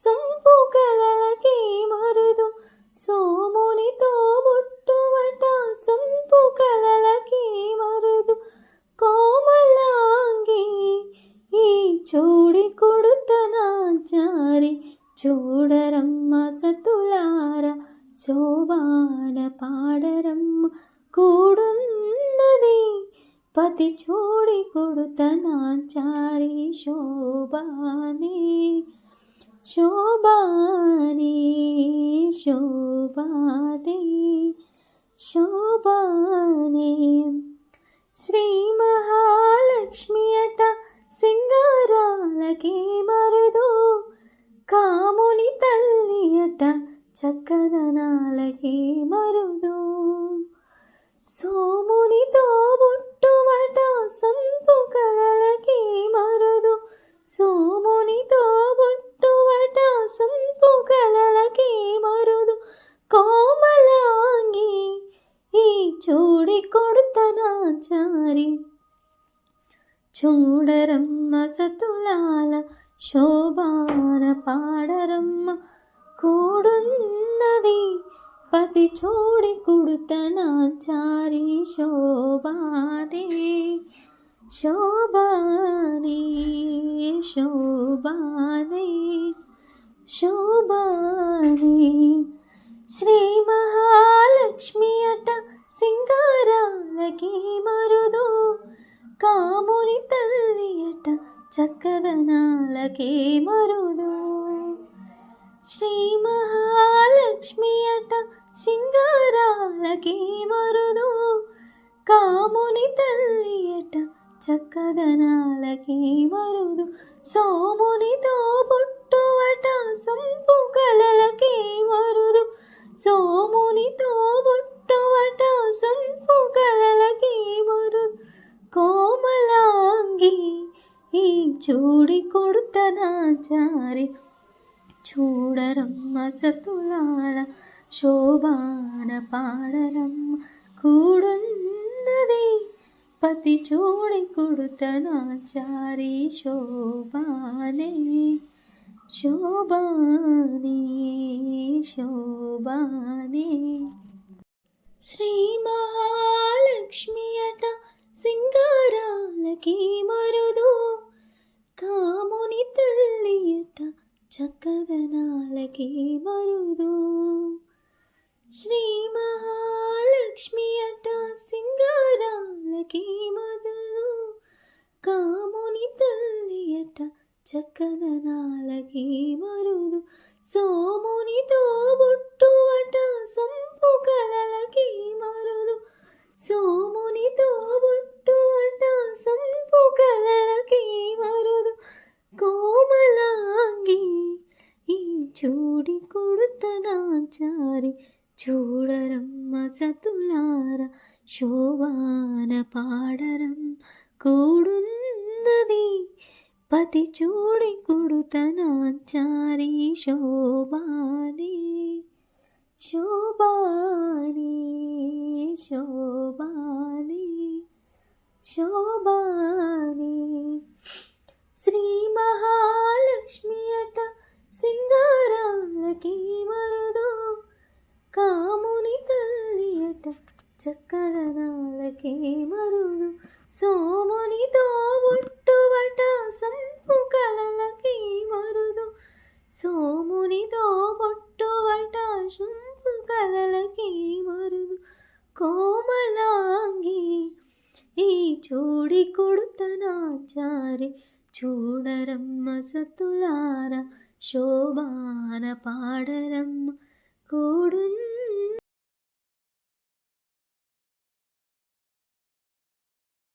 Sump కలలకి Marudu సోమునితో బుట్టువట sump కలలకి Marudu కోమలాంగి ఈ చూడి కొడుతన జారి చూడరమ్మ సతులార శోభాన పాడరమ్మ కూడున్నది పతి చూడి కొడుతనాచారి శోభానే శోభానే శోభానే శోభానే. శ్రీ మహాలక్ష్మి అట సింగారాలకి మరుదు కాముని తల్లి అట చక్కదనాలకి మరుదు. సోమునితో బుట్టుమట సంపు కలలకి మరుదు సోమునితో చూడరమ్మ సతులాల శోభాన పాడరమ్మ. కూడున్నది పతి చూడి కుడుతనాచారి శోభానే. శోభానే శోభానే శోభానే. శ్రీ మహాలక్ష్మి అట సింగారాలకి మరుదు. కాముని తల్లి అట చక్కదనాలకి మరుదు. శ్రీ మహాలక్ష్మి అట సింగారాలకే మరుదు. కాముని తల్లి అట చక్కదనాలకి మరుదు. సోమునితో పుట్టువట సంపు కలలకే మరుదు. సోమునితో పుట్టు సంపు కలలకి మరుదు కోమలాంగి ఈ చూడి కొడుతనాచారి చూడరమ్మ సతులాల శోభాన పాడరమ్మ. కూడున్నది పతి చూడి కుడుతనాచారి శోభానే శోభానే శోభానే. శ్రీ మహాలక్ష్మి అట సింగారాలకి మరుదు కాముని తల్లి అట చక్కదనాలకి మరుదు శ్రీ మహాలక్ష్మి అట సింగారాలకి మరుదు కాముని తల్లి అట చక్కదనాలకి మరుదు సోమునితో బుట్టువట సంపు కలలకి మరుదు సోమునితో బుట్టువట సంపు కలలకి మరుదు కోమలాంగి ఈ చూడి కొడుతనాచారి చూడరమ్మ సతులార శోభాన పాడరం కూడున్నది. పతి చూడి కొడుతనాచారి శోభాని శోభాని శోభాని శోభా తల్లి అట చక్కదనాలకి మరుదు సోమునితో బుట్టుబట సంపు కలలకి మరుదు సోమునితో బొట్టుబట సంపు కలలకి మరుదు కోమలాంగి ఈ చూడి కొడుతనాచారి చూడరమ్మ సతులార శోభాన పాడరమ్మ. కూడున్న